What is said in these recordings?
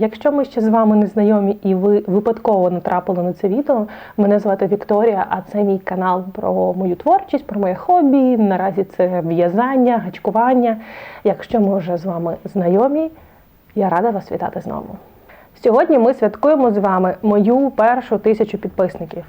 Якщо ми ще з вами не знайомі і ви випадково натрапили на це відео, мене звати Вікторія, а це мій канал про мою творчість, про моє хобі. Наразі це в'язання, гачкування. Якщо ми вже з вами знайомі, я рада вас вітати знову. Сьогодні ми святкуємо з вами мою першу тисячу підписників.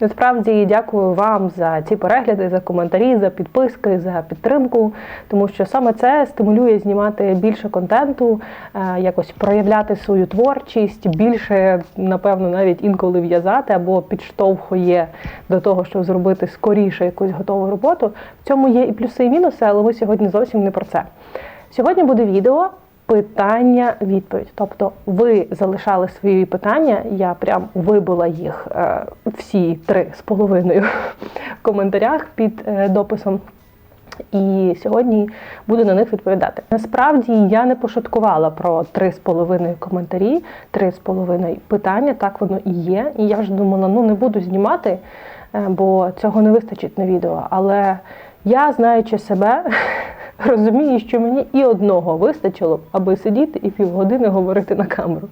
Насправді дякую вам за ці перегляди, за коментарі, за підписки, за підтримку, тому що саме це стимулює знімати більше контенту, е, якось проявляти свою творчість, більше, напевно, навіть інколи в'язати або підштовхує до того, щоб зробити скоріше якусь готову роботу. В цьому є і плюси, і мінуси, але ми сьогодні зовсім не про це. Сьогодні буде відео питання відповідь. Тобто ви залишали свої питання, я прям вибила їх е, всі три з половиною в коментарях під е, дописом. І сьогодні буду на них відповідати. Насправді я не пошуткувала про три з половиною коментарі, три з половиною питання. Так воно і є. І я вже думала, ну не буду знімати, е, бо цього не вистачить на відео. Але я, знаючи себе, розумію, що мені і одного вистачило, аби сидіти і півгодини говорити на камеру.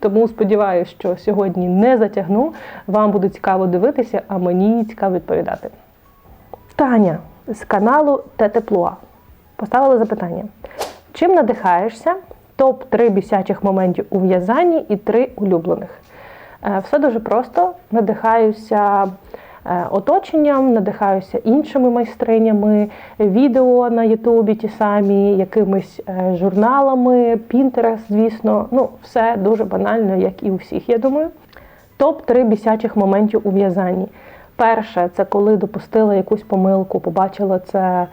Тому сподіваюся, що сьогодні не затягну. Вам буде цікаво дивитися, а мені цікаво відповідати. Таня з каналу Тетеплуа поставила запитання: чим надихаєшся? Топ 3 бісячих моментів у в'язанні і 3 улюблених. Е, Все дуже просто. Надихаюся оточенням, надихаюся іншими майстринями, відео на Ютубі ті самі, якимись е, журналами, Пінтерес, звісно. Ну, все дуже банально, як і у всіх, я думаю. Топ-3 бісячих моментів у в'язанні. Перше, це коли допустила якусь помилку, побачила це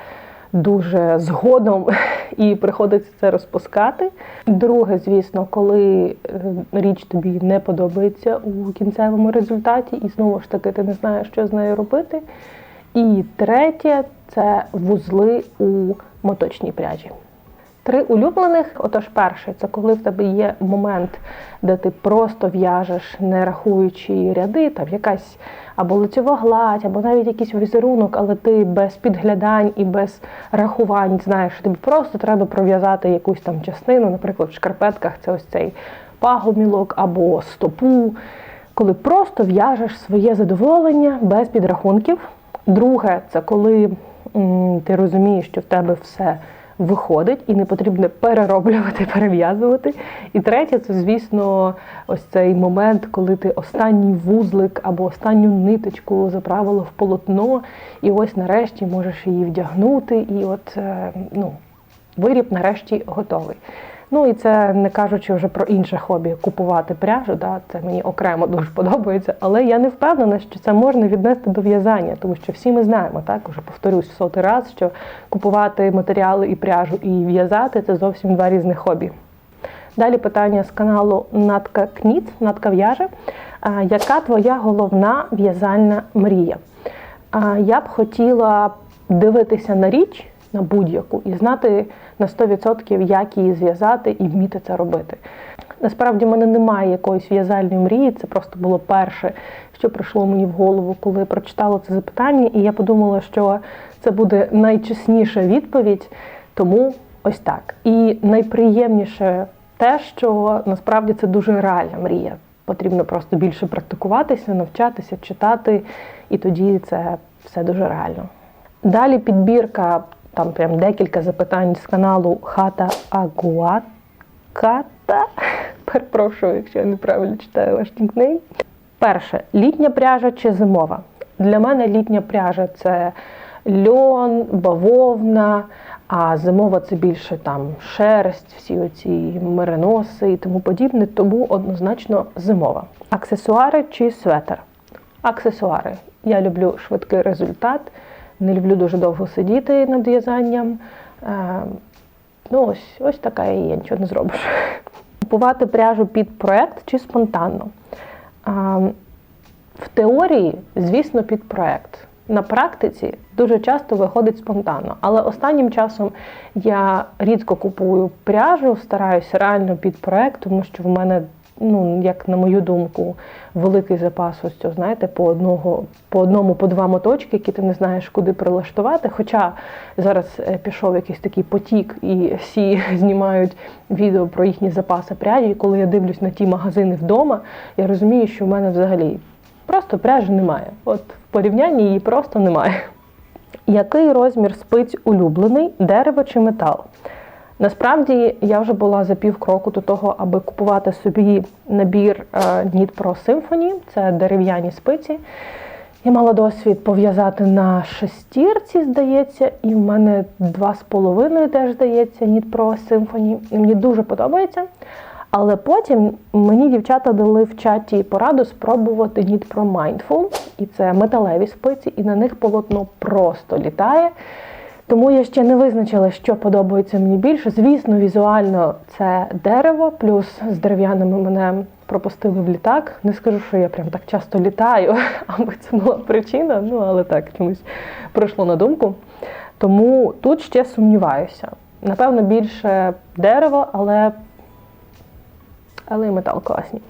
дуже згодом і приходиться це розпускати. Друге, звісно, коли е, річ тобі не подобається у кінцевому результаті, і знову ж таки ти не знаєш, що з нею робити. І третє це вузли у моточній пряжі. Три улюблених. Отож, перше, це коли в тебе є момент, де ти просто в'яжеш, не рахуючи ряди, там якась або лицьова гладь, або навіть якийсь візерунок, але ти без підглядань і без рахувань знаєш, що тобі просто треба пров'язати якусь там частину, наприклад, в шкарпетках це ось цей пагомілок або стопу, коли просто в'яжеш своє задоволення без підрахунків. Друге, це коли м, ти розумієш, що в тебе все виходить і не потрібно перероблювати, перев'язувати. І третє, це, звісно, ось цей момент, коли ти останній вузлик або останню ниточку заправила в полотно, і ось нарешті можеш її вдягнути, і от е, ну, виріб нарешті готовий. Ну і це не кажучи вже про інше хобі купувати пряжу. Да, Це мені окремо дуже подобається, але я не впевнена, що це можна віднести до в'язання, тому що всі ми знаємо, так уже повторюсь в сотий раз, що купувати матеріали і пряжу і в'язати це зовсім два різних хобі. Далі питання з каналу Натка Кніт, Натка в'яже. Яка твоя головна в'язальна мрія? Я б хотіла дивитися на річ, на будь-яку, і знати на 100% як її зв'язати і вміти це робити. Насправді в мене немає якоїсь в'язальної мрії, це просто було перше, що прийшло мені в голову, коли я прочитала це запитання, і я подумала, що це буде найчесніша відповідь, тому ось так. І найприємніше те, що насправді це дуже реальна мрія. Потрібно просто більше практикуватися, навчатися, читати, і тоді це все дуже реально. Далі підбірка, там прям декілька запитань з каналу Хата Агуаката. Перепрошую, якщо я неправильно читаю ваш нікнейм. Перше, літня пряжа чи зимова? Для мене літня пряжа це льон, бавовна, а зимова це більше там шерсть, всі оці мериноси і тому подібне, тому однозначно зимова. Аксесуари чи светр? Аксесуари. Я люблю швидкий результат, не люблю дуже довго сидіти над в'язанням. Е, Ну, ось, ось така я є, нічого не зробиш. Купувати пряжу під проект чи спонтанно? А, в теорії, звісно, під проект. На практиці дуже часто виходить спонтанно, але останнім часом я рідко купую пряжу, стараюся реально під проект, тому що в мене ну, як на мою думку, великий запас ось цього, знаєте, по одного, по одному, по два моточки, які ти не знаєш, куди прилаштувати. Хоча зараз е, пішов якийсь такий потік, і всі знімають відео про їхні запаси пряді. І коли я дивлюсь на ті магазини вдома, я розумію, що в мене взагалі просто пряжі немає. От в порівнянні її просто немає. Який розмір спиць улюблений, дерево чи метал? Насправді я вже була за пів кроку до того, аби купувати собі набір Knit Pro Symphony, це дерев'яні спиці. Я мала досвід пов'язати на шестірці, здається, і в мене два з половиною теж здається Knit Pro Symphony. І мені дуже подобається. Але потім мені дівчата дали в чаті пораду спробувати Knit Pro Mindful. І це металеві спиці, і на них полотно просто літає. Тому я ще не визначила, що подобається мені більше. Звісно, візуально це дерево, плюс з дерев'яними мене пропустили в літак. Не скажу, що я прям так часто літаю, аби це була причина, ну але так чомусь прийшло на думку. Тому тут ще сумніваюся. Напевно, більше дерево, але, але і метал класні.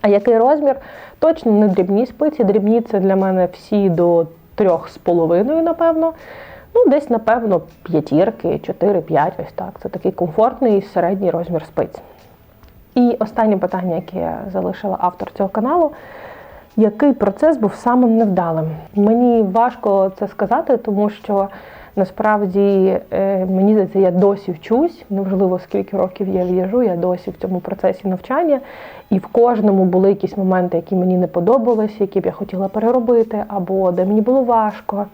А який розмір? Точно не дрібні спиці. Дрібні це для мене всі до трьох з половиною, напевно. Ну, десь, напевно, п'ятірки, 4-5, ось так. Це такий комфортний середній розмір спиць. І останнє питання, яке залишила автор цього каналу. Який процес був самим невдалим? Мені важко це сказати, тому що насправді е, мені здається, я досі вчусь. Неважливо, скільки років я в'яжу, я досі в цьому процесі навчання. І в кожному були якісь моменти, які мені не подобалися, які б я хотіла переробити, або де мені було важко.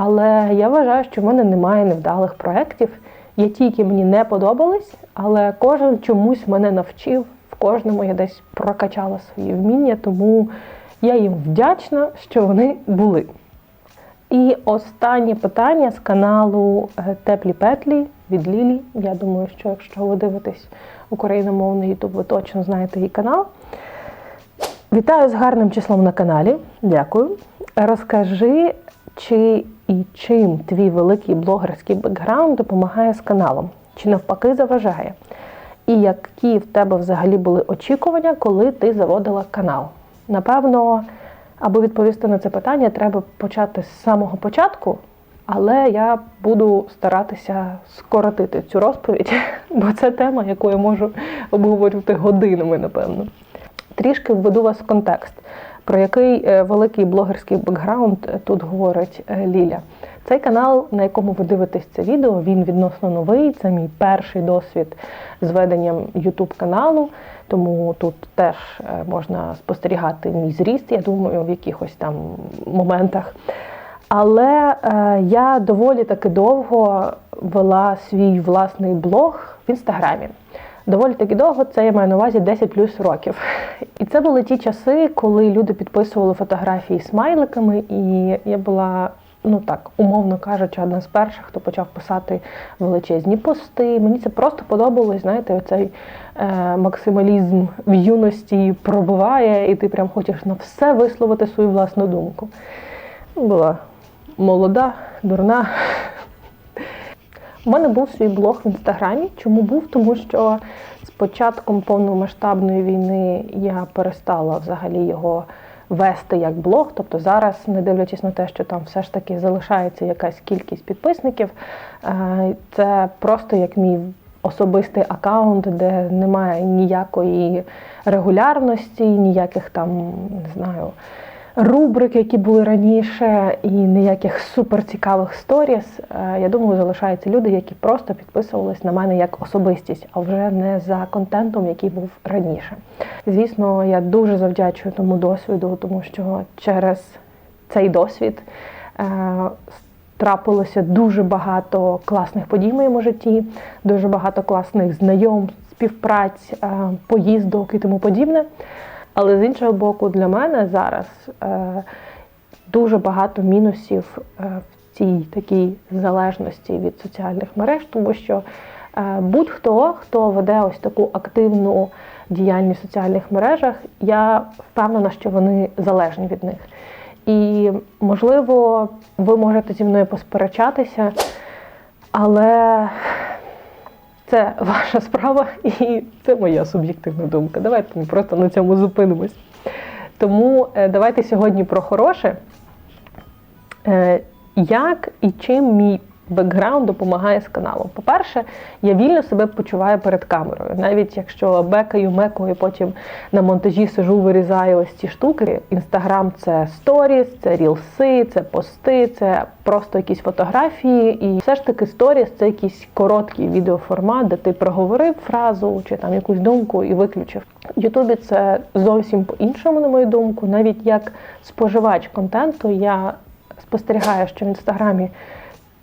Але я вважаю, що в мене немає невдалих проєктів. Є ті, які мені не подобались, але кожен чомусь мене навчив. В кожному я десь прокачала свої вміння, тому я їм вдячна, що вони були. І останнє питання з каналу е, Теплі Петлі від Лілі. Я думаю, що якщо ви дивитесь україномовний YouTube, ви точно знаєте її канал. Вітаю з гарним числом на каналі. Дякую. Розкажи, чи і чим твій великий блогерський бекграунд допомагає з каналом, чи навпаки заважає? І які в тебе взагалі були очікування, коли ти заводила канал? Напевно, аби відповісти на це питання, треба почати з самого початку, але я буду старатися скоротити цю розповідь, бо це тема, яку я можу обговорювати годинами, напевно. Трішки введу вас в контекст. Про який е, великий блогерський бекграунд е, тут говорить е, Ліля. Цей канал, на якому ви дивитесь це відео, він відносно новий. Це мій перший досвід з веденням YouTube каналу, тому тут теж можна спостерігати мій зріст, я думаю, в якихось там моментах. Але е, я доволі таки довго вела свій власний блог в інстаграмі доволі таки довго, це я маю на увазі 10 плюс років. І це були ті часи, коли люди підписували фотографії смайликами, і я була. Ну так, умовно кажучи, одна з перших, хто почав писати величезні пости. Мені це просто подобалось, знаєте, оцей е, максималізм в юності пробиває, і ти прям хочеш на все висловити свою власну думку. Була молода, дурна. У мене був свій блог в інстаграмі. Чому був? Тому що з початком повномасштабної війни я перестала взагалі його вести як блог. Тобто зараз, не дивлячись на те, що там все ж таки залишається якась кількість підписників, е, це просто як мій особистий аккаунт, де немає ніякої регулярності, ніяких там, не знаю рубрики, які були раніше, і ніяких суперцікавих сторіс. Е, я думаю, залишаються люди, які просто підписувались на мене як особистість, а вже не за контентом, який був раніше. Звісно, я дуже завдячую тому досвіду, тому що через цей досвід. Е, трапилося дуже багато класних подій в моєму житті, дуже багато класних знайомств, співпраць, е, поїздок і тому подібне. Але з іншого боку, для мене зараз е, дуже багато мінусів е, в цій такій залежності від соціальних мереж, тому що е, будь-хто, хто веде ось таку активну діяльність в соціальних мережах, я впевнена, що вони залежні від них. І, можливо, ви можете зі мною посперечатися, але Це ваша справа і це моя суб'єктивна думка. Давайте ми просто на цьому зупинимось. Тому е, давайте сьогодні про хороше. Е, Як і чим мій бекграунд допомагає з каналом? По-перше, я вільно себе почуваю перед камерою. Навіть якщо бекаю, мекаю, потім на монтажі сижу, вирізаю ось ці штуки. Інстаграм це сторіс, це рілси, це пости, це просто якісь фотографії. І все ж таки сторіс це якийсь короткий відеоформат, де ти проговорив фразу чи там якусь думку і виключив. Ютубі це зовсім по-іншому, на мою думку. Навіть як споживач контенту, я спостерігаю, що в інстаграмі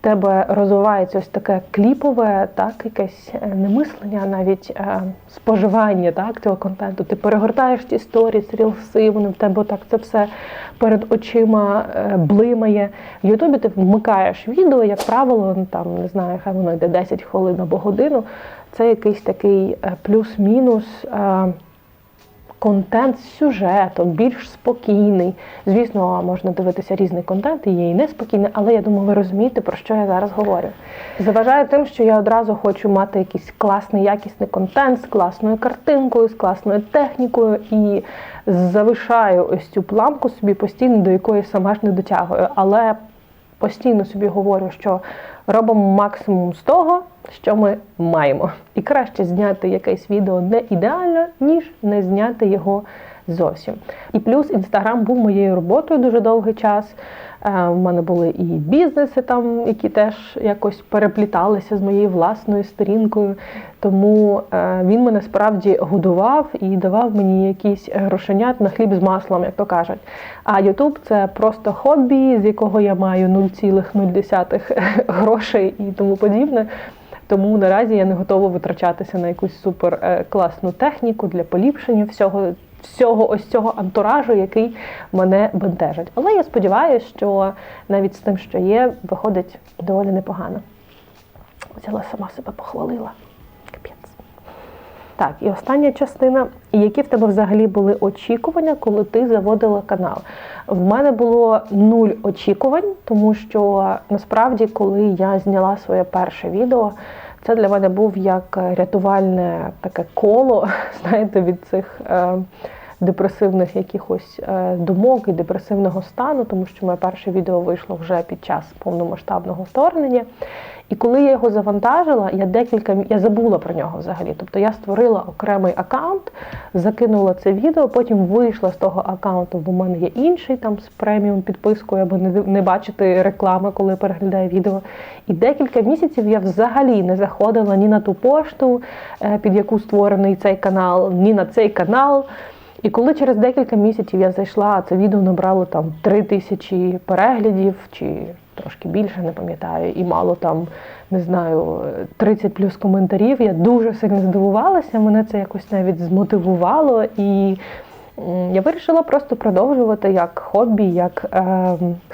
тебе розвивається ось таке кліпове, так, якесь е, не мислення, а навіть е, споживання так, цього контенту. Ти перегортаєш ті сторіс, рілси, вони в тебе так це все перед очима е, блимає. В Ютубі ти вмикаєш відео, як правило, ну, там не знаю, хай воно йде 10 хвилин або годину. Це якийсь такий е, плюс-мінус. е, контент з сюжетом, більш спокійний. Звісно, можна дивитися різний контент, і є і неспокійний, але я думаю, ви розумієте, про що я зараз говорю. Заважаю тим, що я одразу хочу мати якийсь класний, якісний контент з класною картинкою, з класною технікою і завишаю ось цю планку собі постійно, до якої сама ж не дотягую. Але постійно собі говорю, що робимо максимум з того, що ми маємо. І краще зняти якесь відео не ідеально, ніж не зняти його зовсім. І плюс інстаграм був моєю роботою дуже довгий час. Е, У мене були і бізнеси, там, які теж якось перепліталися з моєю власною сторінкою. Тому е, він мене справді годував і давав мені якісь грошенят на хліб з маслом, як то кажуть. А Ютуб це просто хобі, з якого я маю 0,0 грошей і тому подібне. Тому наразі я не готова витрачатися на якусь супер е, класну техніку для поліпшення всього, всього ось цього антуражу, який мене бентежить. Але я сподіваюся, що навіть з тим, що є, виходить доволі непогано. Взяла сама себе похвалила. Капець. Так, і остання частина. Які в тебе взагалі були очікування, коли ти заводила канал? В мене було нуль очікувань, тому що насправді, коли я зняла своє перше відео, це для мене був як рятувальне таке коло, знаєте, від цих. Депресивних якихось е, думок і депресивного стану, тому що моє перше відео вийшло вже під час повномасштабного вторгнення. І коли я його завантажила, я декілька я забула про нього взагалі. Тобто я створила окремий аккаунт, закинула це відео, потім вийшла з того аккаунту, бо в мене є інший там з преміум підпискою, аби не, не бачити реклами, коли переглядаю відео. І декілька місяців я взагалі не заходила ні на ту пошту, е, під яку створений цей канал, ні на цей канал. І коли через декілька місяців я зайшла, це відео набрало там 3 тисячі переглядів чи трошки більше, не пам'ятаю, і мало там, не знаю, 30 плюс коментарів. Я дуже сильно здивувалася, мене це якось навіть змотивувало. І я вирішила просто продовжувати як хобі, як е,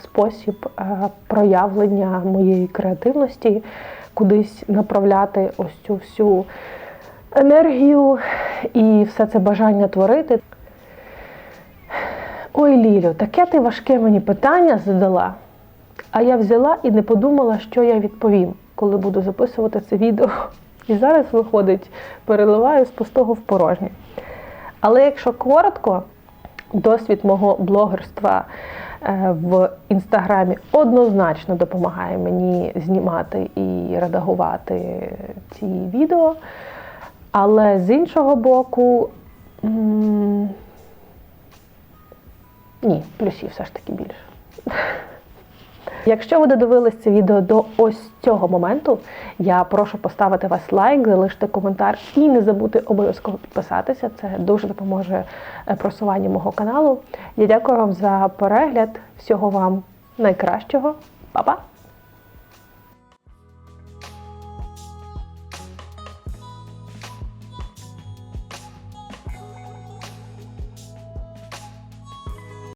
спосіб е, проявлення моєї креативності, кудись направляти ось цю всю енергію і все це бажання творити. Ой, Лілю, таке ти важке мені питання задала. А я взяла і не подумала, що я відповім, коли буду записувати це відео. І зараз виходить, переливаю з пустого в порожнє. Але якщо коротко, досвід мого блогерства е, в інстаграмі однозначно допомагає мені знімати і редагувати ці відео. Але з іншого боку, ні, плюсів все ж таки більше. Якщо ви додивились це відео до ось цього моменту, я прошу поставити вас лайк, залишити коментар і не забути обов'язково підписатися. Це дуже допоможе е, просуванню мого каналу. Я дякую вам за перегляд. Всього вам найкращого. Па-па!